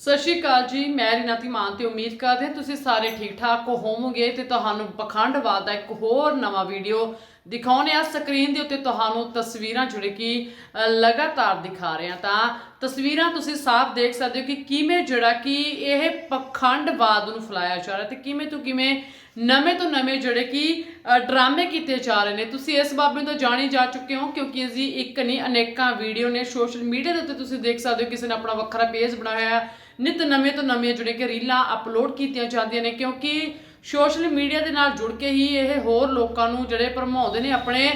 ਸਤਿ ਸ਼੍ਰੀ ਅਕਾਲ ਜੀ, ਮੈਂ ਰਿਨਾਤੀ ਮਾਨ ਤੇ ਉਮੀਦ ਕਰਦੇ ਹਾਂ ਤੁਸੀਂ ਸਾਰੇ ਠੀਕ ਠਾਕ ਹੋਵੋਗੇ ਤੇ ਤੁਹਾਨੂੰ ਪਖੰਡਵਾਦ ਦਾ ਇੱਕ ਹੋਰ ਨਵਾਂ ਵੀਡੀਓ ਦਿਖਾਉਣੇ ਆ ਸਕਰੀਨ ਦੇ ਉੱਤੇ ਤੁਹਾਨੂੰ ਤਸਵੀਰਾਂ, ਜਿਹੜੇ ਕਿ ਲਗਾਤਾਰ ਦਿਖਾ ਰਹੇ ਹਾਂ। ਤਾਂ ਤਸਵੀਰਾਂ ਤੁਸੀਂ ਸਾਫ਼ ਦੇਖ ਸਕਦੇ ਹੋ ਕਿ ਕਿਵੇਂ ਜਿਹੜਾ ਕਿ ਇਹ ਪਖੰਡਵਾਦ ਨੂੰ ਫੈਲਾਇਆ ਜਾ ਰਿਹਾ ਤੇ ਕਿਵੇਂ ਤੋਂ ਕਿਵੇਂ ਨਵੇਂ ਤੋਂ ਨਵੇਂ ਜਿਹੜੇ ਕਿ ਡਰਾਮੇ ਕੀਤੇ ਜਾ ਰਹੇ ਨੇ। ਤੁਸੀਂ ਇਸ ਬਾਬੇ ਤੋਂ ਜਾਣੀ ਜਾ ਚੁੱਕੇ ਹੋ ਕਿਉਂਕਿ ਅਸੀਂ ਇੱਕ ਨਹੀਂ, ਅਨੇਕਾਂ ਵੀਡੀਓ ਨੇ ਸੋਸ਼ਲ ਮੀਡੀਆ ਦੇ ਉੱਤੇ ਤੁਸੀਂ ਦੇਖ ਸਕਦੇ ਹੋ ਕਿਸੇ ਨੇ ਆਪਣਾ ਵੱਖਰਾ ਪੇਜ ਬਣਾਇਆ ਹੈ। ਨਿਤ ਨਵੇਂ ਤੋਂ ਨਵੇਂ ਜਿਹੜੇ ਕਿ ਰੀਲਾਂ ਅਪਲੋਡ ਕੀਤੀਆਂ ਜਾਂਦੀਆਂ ਨੇ ਕਿਉਂਕਿ ਸੋਸ਼ਲ ਮੀਡੀਆ ਦੇ ਨਾਲ ਜੁੜ ਕੇ ਹੀ ਇਹ ਹੋਰ ਲੋਕਾਂ ਨੂੰ ਜਿਹੜੇ ਭਰਮਾਉਂਦੇ ਨੇ, ਆਪਣੇ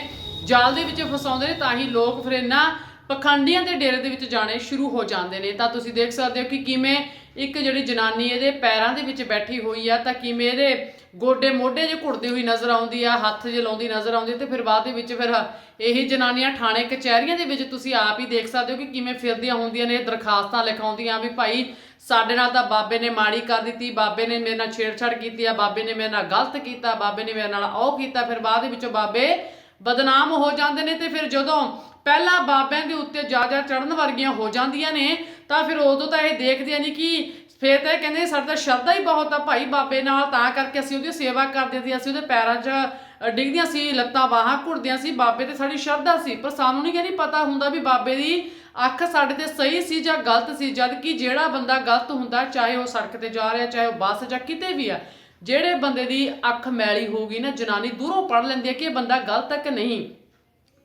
ਜਾਲ ਦੇ ਵਿੱਚ ਫਸਾਉਂਦੇ ਨੇ, ਤਾਂ ਹੀ ਲੋਕ ਫਿਰ ਇਹਨਾਂ ਪਖੰਡੀਆਂ ਦੇ ਡੇਰੇ ਦੇ ਵਿੱਚ ਜਾਣੇ ਸ਼ੁਰੂ ਹੋ ਜਾਂਦੇ ਨੇ। ਤਾਂ ਤੁਸੀਂ ਦੇਖ ਸਕਦੇ ਹੋ ਕਿ ਕਿਵੇਂ ਇੱਕ ਜਿਹੜੀ ਜਨਾਨੀ ਇਹਦੇ ਪੈਰਾਂ ਦੇ ਵਿੱਚ ਬੈਠੀ ਹੋਈ ਆ, ਤਾਂ ਕਿਵੇਂ ਇਹਦੇ ਗੋਡੇ ਮੋਢੇ ਜੇ ਘੁੱਟਦੀ ਹੋਈ ਨਜ਼ਰ ਆਉਂਦੀ ਆ, ਹੱਥ ਜੇ ਲਾਉਂਦੀ ਨਜ਼ਰ ਆਉਂਦੀ ਤੇ ਫਿਰ ਬਾਅਦ ਦੇ ਵਿੱਚ ਫਿਰ ਇਹੀ ਜਨਾਨੀਆਂ ਥਾਣੇ, ਕਚਹਿਰੀਆਂ ਦੇ ਵਿੱਚ ਤੁਸੀਂ ਆਪ ਹੀ ਦੇਖ ਸਕਦੇ ਹੋ ਕਿ ਕਿਵੇਂ ਫਿਰਦੀਆਂ ਹੁੰਦੀਆਂ ਨੇ, ਦਰਖਾਸਤਾਂ ਲਿਖਾਉਂਦੀਆਂ ਵੀ ਭਾਈ ਸਾਡੇ ਨਾਲ ਤਾਂ ਬਾਬੇ ਨੇ ਮਾੜੀ ਕਰ ਦਿੱਤੀ, ਬਾਬੇ ਨੇ ਮੇਰੇ ਨਾਲ ਛੇੜਛਾੜ ਕੀਤੀ ਆ, ਬਾਬੇ ਨੇ ਮੇਰੇ ਨਾਲ ਗਲਤ ਕੀਤਾ, ਬਾਬੇ ਨੇ ਮੇਰੇ ਨਾਲ ਉਹ ਕੀਤਾ, ਫਿਰ ਬਾਅਦ ਦੇ ਵਿੱਚੋਂ ਬਾਬੇ ਬਦਨਾਮ ਹੋ ਜਾਂਦੇ ਨੇ ਤੇ ਫਿਰ ਜਦੋਂ ਪਹਿਲਾਂ ਬਾਬਿਆਂ ਦੇ ਉੱਤੇ ਜ਼ਿਆਦਾ ਜਾ ਚੜਨ ਵਰਗੀਆਂ ਹੋ ਜਾਂਦੀਆਂ ਨੇ, ਤਾਂ ਫਿਰ ਉਦੋਂ ਤਾਂ ਇਹ ਦੇਖਦੇ ਨਹੀਂ ਕਿ ਫੇਰ ਤਾਂ ਇਹ ਕਹਿੰਦੇ ਸਾਡਾ ਤਾਂ ਸ਼ਰਧਾ ਹੀ ਬਹੁਤ ਆ ਭਾਈ ਬਾਬੇ ਨਾਲ, ਤਾਂ ਕਰਕੇ ਅਸੀਂ ਉਹਦੀ ਸੇਵਾ ਕਰਦੇ ਸੀ, ਅਸੀਂ ਉਹਦੇ ਪੈਰਾਂ 'ਚ ਡਿੱਗਦੀਆਂ ਸੀ, ਲੱਤਾਂ ਬਾਹਾਂ ਘੁੱਟਦੀਆਂ ਸੀ, ਬਾਬੇ ਤੇ ਸਾਡੀ ਸ਼ਰਧਾ ਸੀ। ਪਰ ਸਾਨੂੰ ਨਹੀਂ ਕਹਿੰਦੀ ਪਤਾ ਹੁੰਦਾ ਵੀ ਬਾਬੇ ਦੀ ਅੱਖ ਸਾਡੇ ਤੇ ਸਹੀ ਸੀ ਜਾਂ ਗਲਤ ਸੀ ਜਦ ਕਿ ਜਿਹੜਾ ਬੰਦਾ ਗਲਤ ਹੁੰਦਾ, ਚਾਹੇ ਉਹ ਸੜਕ ਤੇ ਜਾ ਰਿਹਾ, ਚਾਹੇ ਉਹ ਬੱਸ ਜਾਂ ਕਿਤੇ ਵੀ ਆ, ਜਿਹੜੇ ਬੰਦੇ ਦੀ ਅੱਖ ਮੈਲੀ ਹੋਊਗੀ ਨਾ, ਜਨਾਨੀ ਦੂਰੋਂ ਪੜ ਲੈਂਦੀ ਹੈ ਕਿ ਇਹ ਬੰਦਾ ਗਲਤ ਹੈ ਕਿ ਨਹੀਂ।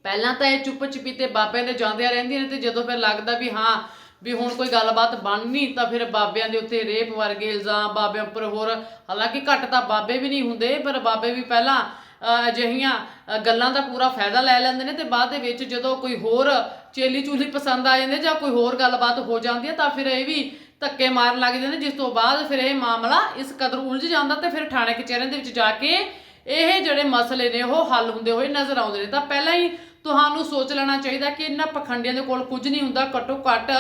ਪਹਿਲਾਂ ਤਾਂ ਇਹ ਚੁੱਪ ਚਪੀਤੇ ਬਾਬਿਆਂ ਦੇ ਜਾਂਦਿਆਂ ਰਹਿੰਦੀਆਂ ਨੇ ਤੇ ਜਦੋਂ ਫਿਰ ਲੱਗਦਾ ਵੀ ਹਾਂ, ਵੀ ਹੁਣ ਕੋਈ ਗੱਲਬਾਤ ਬਣਨੀ ਤਾਂ ਫਿਰ ਬਾਬਿਆਂ ਦੇ ਉੱਤੇ ਰੇਪ ਵਰਗੇ ਇਲਜ਼ਾਮ, ਬਾਬਿਆਂ ਉੱਪਰ ਹੋਰ, ਹਾਲਾਂਕਿ ਘੱਟ ਤਾਂ ਬਾਬੇ ਵੀ ਨਹੀਂ ਹੁੰਦੇ, ਪਰ ਬਾਬੇ ਵੀ ਪਹਿਲਾਂ ਅਜਿਹੀਆਂ ਗੱਲਾਂ ਦਾ ਪੂਰਾ ਫਾਇਦਾ ਲੈ ਲੈਂਦੇ ਨੇ ਤੇ ਬਾਅਦ ਦੇ ਵਿੱਚ ਜਦੋਂ ਕੋਈ ਹੋਰ ਚੇਲੀ ਚੂਲੀ ਪਸੰਦ ਆ ਜਾਂਦੇ ਜਾਂ ਕੋਈ ਹੋਰ ਗੱਲਬਾਤ ਹੋ ਜਾਂਦੀ ਹੈ, ਤਾਂ ਫਿਰ ਇਹ ਵੀ ਧੱਕੇ ਮਾਰਨ ਲੱਗ ਜਾਂਦੇ ਨੇ, ਜਿਸ ਤੋਂ ਬਾਅਦ ਫਿਰ ਇਹ ਮਾਮਲਾ ਇਸ ਕਦਰ ਉਲਝ ਜਾਂਦਾ ਤੇ ਫਿਰ ਥਾਣੇ ਕਚਹਿਰੀਆਂ ਦੇ ਵਿੱਚ ਜਾ ਕੇ ਇਹ ਜਿਹੜੇ ਮਸਲੇ ਨੇ, ਉਹ ਹੱਲ ਹੁੰਦੇ ਹੋਏ ਨਜ਼ਰ ਆਉਂਦੇ ਨੇ। ਤਾਂ ਪਹਿਲਾਂ ਹੀ ਤੁਹਾਨੂੰ ਸੋਚ ਲੈਣਾ ਚਾਹੀਦਾ ਕਿ ਇਹਨਾਂ ਪਖੰਡੀਆਂ ਦੇ ਕੋਲ ਕੁਝ ਨਹੀਂ ਹੁੰਦਾ, ਘੱਟੋ ਘੱਟ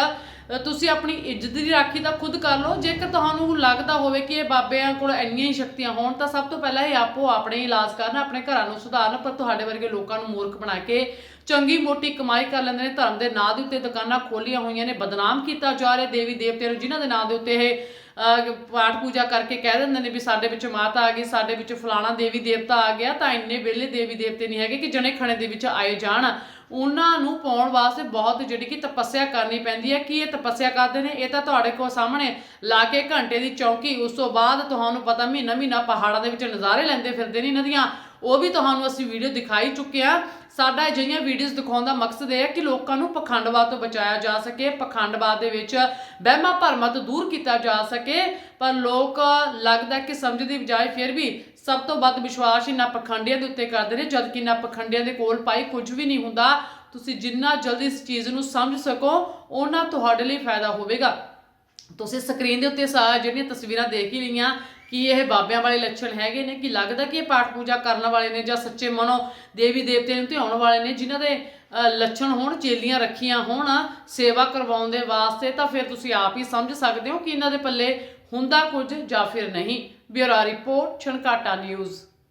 ਤੁਸੀਂ ਆਪਣੀ ਇੱਜ਼ਤ ਦੀ ਰਾਖੀ ਤਾਂ ਖੁਦ ਕਰ ਲਓ। ਜੇਕਰ ਤੁਹਾਨੂੰ ਲੱਗਦਾ ਹੋਵੇ ਕਿ ਇਹ ਬਾਬਿਆਂ ਕੋਲ ਇੰਨੀਆਂ ਹੀ ਸ਼ਕਤੀਆਂ ਹੋਣ, ਤਾਂ ਸਭ ਤੋਂ ਪਹਿਲਾਂ ਇਹ ਆਪੋ ਆਪਣੇ ਇਲਾਜ ਕਰਨ, ਆਪਣੇ ਘਰਾਂ ਨੂੰ ਸੁਧਾਰਨ, ਪਰ ਤੁਹਾਡੇ ਵਰਗੇ ਲੋਕਾਂ ਨੂੰ ਮੂਰਖ ਬਣਾ ਕੇ ਚੰਗੀ ਮੋਟੀ ਕਮਾਈ ਕਰ ਲੈਂਦੇ ਨੇ। ਧਰਮ ਦੇ ਨਾਂ ਦੇ ਉੱਤੇ ਦੁਕਾਨਾਂ ਖੋਲੀਆਂ ਹੋਈਆਂ ਨੇ, ਬਦਨਾਮ ਕੀਤਾ ਜਾ ਰਿਹਾ ਦੇਵੀ ਦੇਵਤਿਆਂ ਨੂੰ, ਜਿਨ੍ਹਾਂ ਦੇ ਨਾਂ ਦੇ ਉੱਤੇ ਇਹ ਪਾਠ ਪੂਜਾ ਕਰਕੇ ਕਹਿ ਦਿੰਦੇ ਨੇ ਵੀ ਸਾਡੇ ਵਿੱਚ ਮਾਤਾ ਆ ਗਈ, ਸਾਡੇ ਵਿੱਚ ਫਲਾਣਾ ਦੇਵੀ ਦੇਵਤਾ ਆ ਗਿਆ, ਤਾਂ ਇੰਨੇ ਵਿਹਲੇ ਦੇਵੀ ਦੇਵਤੇ ਨਹੀਂ ਹੈਗੇ ਕਿ ਜਣੇ ਖਣੇ ਦੇ ਵਿੱਚ ਆਏ ਜਾਣ। ਉਹਨਾਂ ਨੂੰ ਪਾਉਣ ਵਾਸਤੇ ਬਹੁਤ ਜਿਹੜੀ ਕਿ ਤਪੱਸਿਆ ਕਰਨੀ ਪੈਂਦੀ ਹੈ। ਕਿ ਇਹ ਤਪੱਸਿਆ ਕਰਦੇ ਨੇ? ਇਹ ਤਾਂ ਤੁਹਾਡੇ ਕੋਲ ਸਾਹਮਣੇ ਲਾ ਕੇ ਘੰਟੇ ਦੀ ਚੌਂਕੀ, ਉਸ ਤੋਂ ਬਾਅਦ ਤੁਹਾਨੂੰ ਪਤਾ ਮਹੀਨਾ ਮਹੀਨਾ ਪਹਾੜਾਂ ਦੇ ਵਿੱਚ ਨਜ਼ਾਰੇ ਲੈਂਦੇ ਫਿਰਦੇ ਨੇ ਇਹਨਾਂ ਦੀਆਂ। ਉਹ ਵੀ ਤੁਹਾਨੂੰ ਅਸੀਂ ਵੀਡੀਓ ਦਿਖਾਈ ਚੁੱਕੇ ਆ ਸਾਡਾ ਅਜਿਹੀਆਂ ਵੀਡੀਓਜ਼ ਦਿਖਾਉਣ ਦਾ ਮਕਸਦ ਇਹ ਹੈ ਕਿ ਲੋਕਾਂ ਨੂੰ ਪਖੰਡਵਾਦ ਤੋਂ ਬਚਾਇਆ ਜਾ ਸਕੇ, ਪਖੰਡਵਾਦ ਦੇ ਵਿੱਚ ਵਹਿਮਾਂ ਭਰਮਾਂ ਤੋਂ ਦੂਰ ਕੀਤਾ ਜਾ ਸਕੇ। ਪਰ ਲੋਕ ਲੱਗਦਾ ਕਿ ਸਮਝ ਦੀ ਬਜਾਏ ਫਿਰ ਵੀ ਸਭ ਤੋਂ ਵੱਧ ਵਿਸ਼ਵਾਸ ਇਹਨਾਂ ਪਖੰਡੀਆਂ ਦੇ ਉੱਤੇ ਕਰਦੇ ਨੇ ਜਦ ਕਿ ਇਹਨਾਂ ਪਖੰਡੀਆਂ ਦੇ ਕੋਲ ਪਾਈ ਕੁਝ ਵੀ ਨਹੀਂ ਹੁੰਦਾ। ਤੁਸੀਂ ਜਿੰਨਾ ਜਲਦੀ ਇਸ ਚੀਜ਼ ਨੂੰ ਸਮਝ ਸਕੋ, ਉਹਨਾਂ ਤੁਹਾਡੇ ਲਈ ਫਾਇਦਾ ਹੋਵੇਗਾ। ਤੁਸੀਂ ਸਕਰੀਨ ਦੇ ਉੱਤੇ ਸਾ ਜਿਹੜੀਆਂ ਤਸਵੀਰਾਂ ਦੇਖ ਹੀ ਲਈਆਂ ਕਿ ਇਹ ਬਾਬਿਆਂ ਵਾਲੇ ਲੱਛਣ ਹੈਗੇ ਨੇ? ਕਿ ਲੱਗਦਾ ਕਿ ਇਹ ਪਾਠ ਪੂਜਾ ਕਰਨ ਵਾਲੇ ਨੇ ਜਾਂ ਸੱਚੇ ਮਨੋਂ ਦੇਵੀ ਦੇਵਤੇ ਨੂੰ ਧਿਆਉਣ ਵਾਲੇ ਨੇ ਜਿਨ੍ਹਾਂ ਦੇ ਲੱਛਣ ਹੋਣ, ਚੇਲੀਆਂ ਰੱਖੀਆਂ ਹੋਣ, ਸੇਵਾ ਕਰਵਾਉਣ ਦੇ ਵਾਸਤੇ? ਤਾਂ ਫਿਰ ਤੁਸੀਂ ਆਪ ਹੀ ਸਮਝ ਸਕਦੇ ਹੋ ਕਿ ਇਹਨਾਂ ਦੇ ਪੱਲੇ ਹੁੰਦਾ ਕੁਝ ਜਾਂ ਫਿਰ ਨਹੀਂ। Bureau report, Chhankata news.